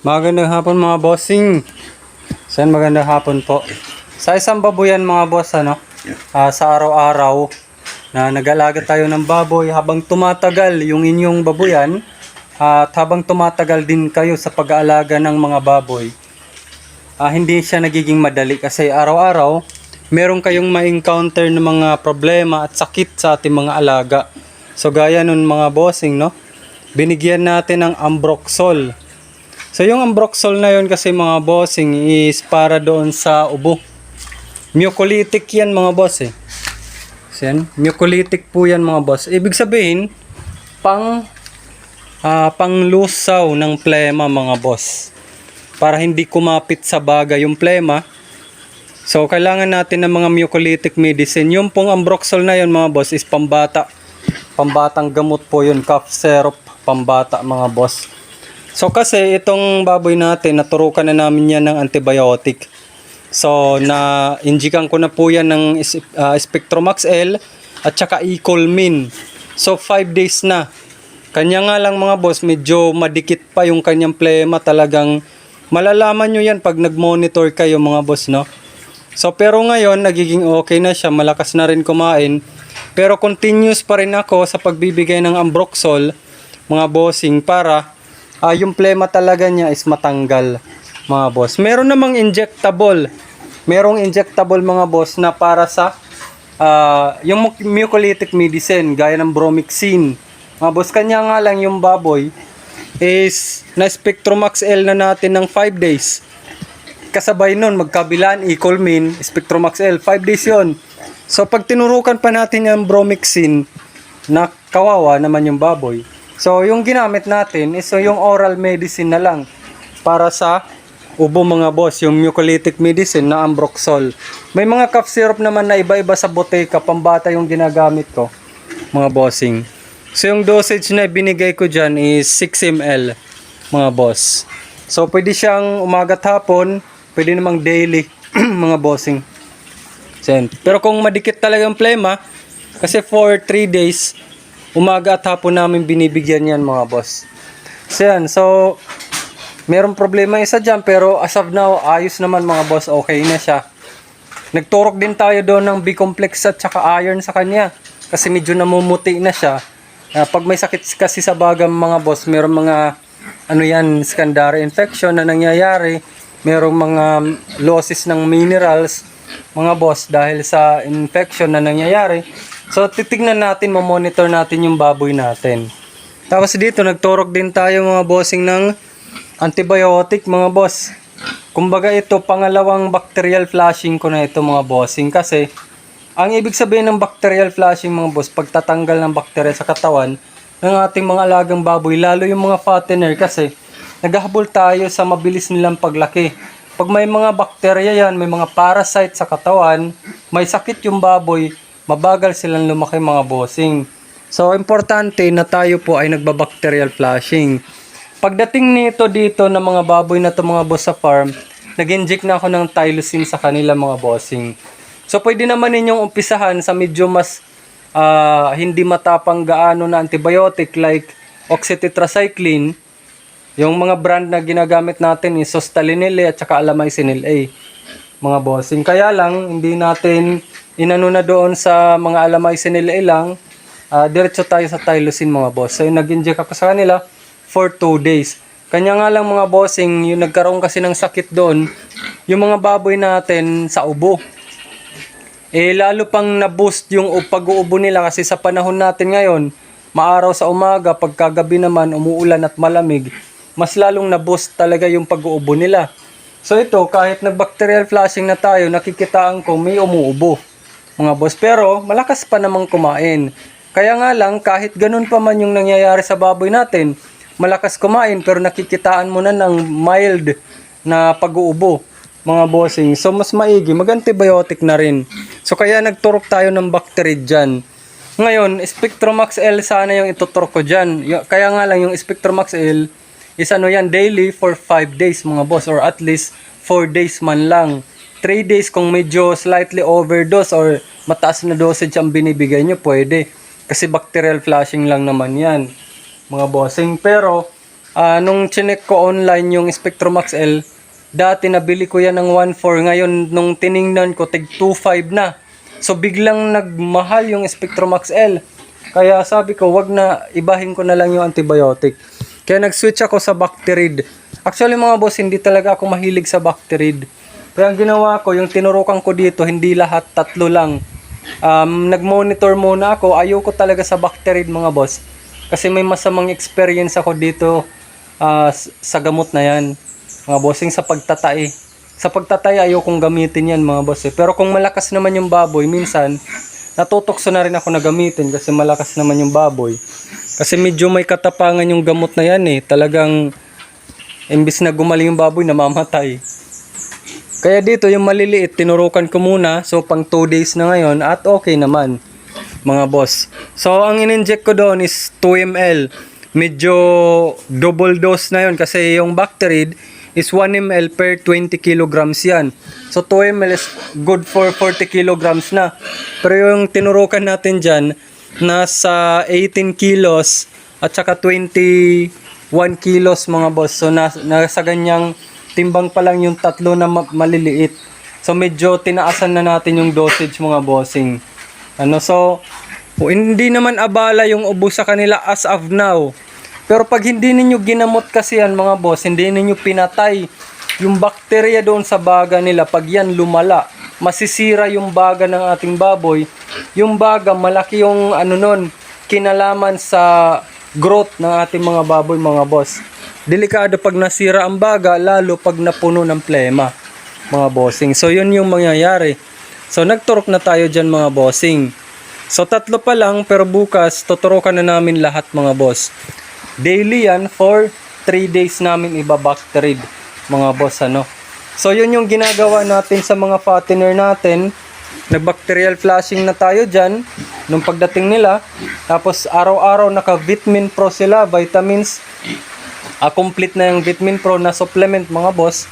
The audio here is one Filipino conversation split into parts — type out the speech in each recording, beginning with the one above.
Magandang hapon mga bossing. Saan magandang hapon po. Sa isang baboyan mga boss ano, ah, sa araw-araw na nag-alaga tayo ng baboy habang tumatagal yung inyong baboyan at habang tumatagal din kayo sa pag-aalaga ng mga baboy, ah, hindi siya nagiging madali kasi araw-araw meron kayong ma-encounter ng mga problema at sakit sa ating mga alaga. So gaya nun mga bossing no, binigyan natin ng Ambroxol. So yung Ambroxol na yun kasi mga bossing is para doon sa ubo. Mucolytic yan mga boss eh. So yan, mucolytic po yan mga boss. Ibig sabihin, pang ah, panglusaw ng plema mga boss. Para hindi kumapit sa baga yung plema. So kailangan natin ng mga mucolytic medicine. Yung pong Ambroxol na yun mga boss is pambata. Pambatang gamot po yun, cough syrup, pambata mga boss. So kasi itong baboy natin, naturukan na namin yan ng antibiotic. So na injikan ko na po yan ng ah, Spectromax L at saka Ecolmin. So 5 days na. Kanya nga lang mga boss, medyo madikit pa yung kanyang plema talagang malalaman nyo yan pag nag-monitor kayo mga boss no. So pero ngayon nagiging okay na siya, malakas na rin kumain. Pero continuous pa rin ako sa pagbibigay ng Ambroxol mga bossing para ah, yung plema talaga niya is matanggal mga boss. Meron namang injectable. Merong injectable mga boss na para sa ah, yung mu- mucolytic medicine gaya ng bromixin. Mga boss, kanya nga lang yung baboy is na Spectromax L na natin ng 5 days. Kasabay nun, magkabilaan, Ecolmin, Spectromax L, 5 days yon. So pag tinurukan pa natin yung bromixin, na kawawa naman yung baboy. So yung ginamit natin is yung oral medicine na lang para sa ubo mga boss, yung mucolytic medicine na Ambroxol. May mga cough syrup naman na iba-iba sa boteka, pambata yung ginagamit ko, mga bossing. So yung dosage na binigay ko dyan is 6 ml, mga boss. So pwede siyang umagat hapon, pwede namang daily, mga bossing. Pero kung madikit talaga ang plema, kasi for 3 days, umaga at hapon namin binibigyan yan mga boss. So yan, so merong problema isa dyan, pero as of now, ayos naman mga boss, okay na siya. Nagturok din tayo doon ng B-complex at saka iron sa kanya. Kasi medyo namumuti na siya. Ah, pag may sakit kasi sa bagam mga boss, merong mga ano yan, secondary infection na nangyayari. Merong mga losses ng minerals, mga boss, dahil sa infection na nangyayari. So, titignan natin, mamonitor natin yung baboy natin. Tapos dito, nagturok din tayo mga bossing ng antibiotic mga boss. Kumbaga ito, pangalawang bacterial flushing ko na ito mga bossing kasi ang ibig sabihin ng bacterial flushing mga boss, pagtatanggal ng bakterya sa katawan ng ating mga alagang baboy, lalo yung mga fattener kasi naghahabol tayo sa mabilis nilang paglaki. Pag may mga bakterya yan, may mga parasite sa katawan, may sakit yung baboy, mabagal silang lumaki mga bossing. So, importante na tayo po ay nagbabacterial flushing. Pagdating nito dito ng mga baboy na to mga boss sa farm, nag-inject na ako ng tylosin sa kanila mga bossing. So pwede naman ninyong umpisahan sa medyo mas ah, hindi matapang gaano na antibiotic like oxytetracycline. Yung mga brand na ginagamit natin is Sostalinil at saka Alamycinil A. Mga bossing. Kaya lang, hindi natin inano na doon sa mga Alamycinil A lang. Ah, diretso tayo sa tylosin mga boss. So yung nag-inject ako sa kanila for 2 days. Kanya nga lang mga bossing, yung nagkaroon kasi ng sakit doon, yung mga baboy natin sa ubo. Eh lalo pang na-boost yung pag-uubo nila kasi sa panahon natin ngayon, maaraw sa umaga, pagkagabi naman umuulan at malamig, mas lalong na-boost talaga yung pag-uubo nila. So ito, kahit nag-bacterial flushing na tayo, nakikitaan ko may umuubo. Mga boss, pero malakas pa namang kumain. Kaya nga lang, kahit ganun pa man yung nangyayari sa baboy natin, malakas kumain pero nakikitaan mo na ng mild na pag-uubo mga bossing. So mas maigi, mag-antibiotic na rin. So kaya nagturok tayo ng bacteria dyan. Ngayon, Spectromax L sana yung ituturok ko dyan. Kaya nga lang yung Spectromax L is ano yan, daily for 5 days mga boss or at least 4 days man lang. 3 days kung medyo slightly overdose or mataas na dosage ang binibigay nyo, pwede. Kasi bacterial flushing lang naman yan mga bossing. Pero ah, nung chinek ko online yung Spectrum XL, dati nabili ko yan ng 1.4. Ngayon, nung tiningnan ko, tig 2.5 na. So, biglang nagmahal yung Spectrum XL. Kaya sabi ko, wag na, ibahin ko na lang yung antibiotic. Kaya nag-switch ako sa Bacterid. Actually mga boss, hindi talaga ako mahilig sa Bacterid. Kaya ang ginawa ko, yung tinurukan ko dito, hindi lahat, tatlo lang. Um, nag-monitor muna ako. Ayoko talaga sa Bacterid mga boss. Kasi may masamang experience ako dito s- sa gamot na yan. Mga bossing sa pagtatay. Sa pagtatay, ayokong gamitin yan mga boss. eh. Pero kung malakas naman yung baboy, minsan, natutokso na rin ako na gamitin kasi malakas naman yung baboy. Kasi medyo may katapangan yung gamot na yan eh. Talagang, imbis na gumaling yung baboy, namamatay. Kaya dito yung maliliit, tinurukan ko muna. So pang 2 days na ngayon at okay naman mga boss. So ang in-inject ko doon is 2 ml. Medyo double dose na yon kasi yung Bacterid is 1 ml per 20 kilograms yan. So 2 ml is good for 40 kilograms na. Pero yung tinurukan natin dyan, nasa 18 kilos at saka 21 kilos mga boss. So nas, nasa ganyang timbang pa lang yung tatlo na ma- maliliit. So medyo tinaasan na natin yung dosage mga bossing. Ano so hindi naman abala yung ubo sa kanila as of now. Pero pag hindi ninyo ginamot kasi yan mga boss, hindi ninyo pinatay yung bakterya doon sa baga nila, pag yan lumala, masisira yung baga ng ating baboy. Yung baga, malaki yung ano nun, kinalaman sa growth ng ating mga baboy mga boss. Delikado pag nasira ang baga, lalo pag napuno ng plema mga bossing. So yun yung mangyayari. So nagturok na tayo dyan mga bossing. So tatlo pa lang pero bukas tuturukan na namin lahat mga boss. Daily yan for 3 days namin ibabacterid mga boss ano. So yun yung ginagawa natin sa mga fattener natin. Nagbacterial flushing na tayo dyan nung pagdating nila. Tapos araw-araw naka-vitamin pro sila, vitamins. Ah, complete na yung vitamin pro na supplement mga boss.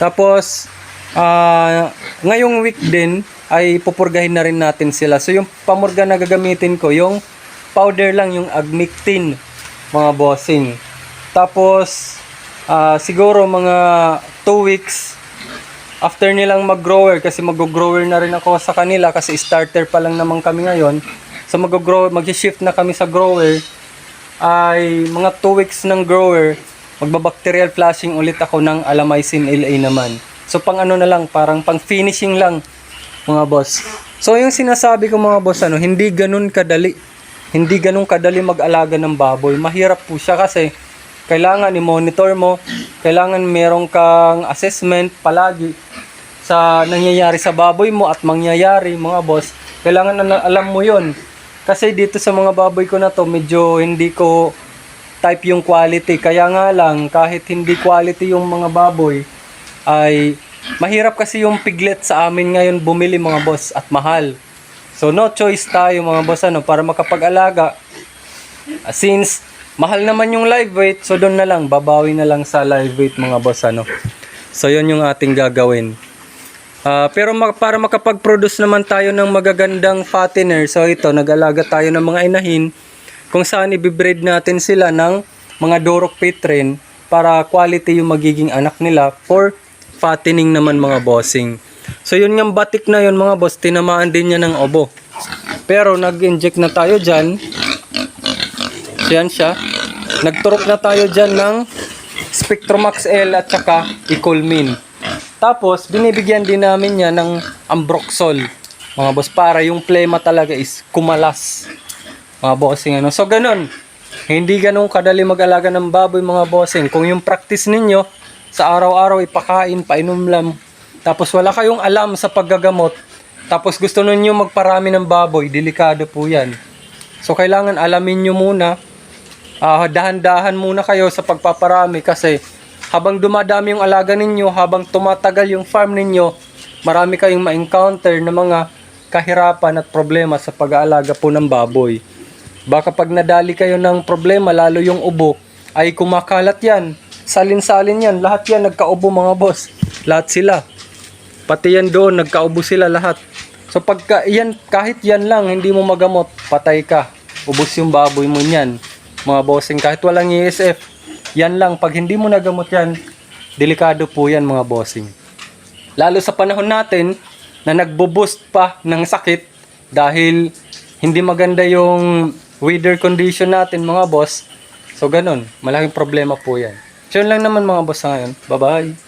Tapos ah ngayong week din ay pupurgahin na rin natin sila. So yung pamurga na gagamitin ko, yung powder lang, yung agmictin, mga bossing. Tapos ah, siguro mga 2 weeks after nilang mag-grower kasi mag-grower na rin ako sa kanila kasi starter pa lang naman kami ngayon. So mag-grower, mag-shift na kami sa grower ay mga 2 weeks ng grower, magbabacterial flushing ulit ako ng alamycin LA naman. So pang ano na lang, parang pang finishing lang mga boss. So yung sinasabi ko mga boss, ano, hindi ganun kadali. Hindi ganun kadali mag-alaga ng baboy. Mahirap po siya kasi kailangan i-monitor mo, kailangan meron kang assessment palagi sa nangyayari sa baboy mo at mangyayari mga boss. Kailangan na alam mo yon kasi dito sa mga baboy ko na to, medyo hindi ko type yung quality. Kaya nga lang, kahit hindi quality yung mga baboy, ay mahirap kasi yung piglet sa amin ngayon bumili mga boss at mahal. So no choice tayo mga boss ano, para makapag-alaga. Ah, Since mahal naman yung live weight, so doon na lang, babawi na lang sa live weight mga boss ano. So yun yung ating gagawin. Ah, pero mak- para makapag-produce naman tayo ng magagandang fattener, so ito, nag-alaga tayo ng mga inahin kung saan ibibreed natin sila ng mga Dorok Petrin para quality yung magiging anak nila for fattening naman mga bossing. So yun yung batik na yun mga boss, tinamaan din niya ng obo. Pero nag-inject na tayo dyan. So yan siya. Nagturok na tayo dyan ng Spectromax L at saka Ecolmin. Tapos, binibigyan din namin niya ng Ambroxol. Mga boss, para yung plema talaga is kumalas. Mga bossing ano. So, ganun. Hindi ganun kadali mag-alaga ng baboy mga bossing. Kung yung practice ninyo, sa araw-araw ipakain, painom lang. Tapos wala kayong alam sa paggagamot. Tapos gusto ninyo magparami ng baboy, delikado po yan. So, kailangan alamin nyo muna Ah, dahan-dahan muna kayo sa pagpaparami kasi habang dumadami yung alaga ninyo, habang tumatagal yung farm ninyo, marami kayong ma-encounter na mga kahirapan at problema sa pag-aalaga po ng baboy. Baka pag nadali kayo ng problema, lalo yung ubo, ay kumakalat yan. Salin-salin yan. Lahat yan, nagkaubo mga boss. Lahat sila. Pati yan doon, nagkaubo sila lahat. So pagka yan, kahit yan lang, hindi mo magamot, patay ka. Ubos yung baboy mo niyan. Mga bossing, kahit walang ESF, yan lang, pag hindi mo nagamot yan, delikado po yan mga bossing. Lalo sa panahon natin na nagbo-boost pa ng sakit dahil hindi maganda yung weather condition natin mga boss. So ganun, malaking problema po yan. So yun lang naman mga boss ngayon. Bye-bye!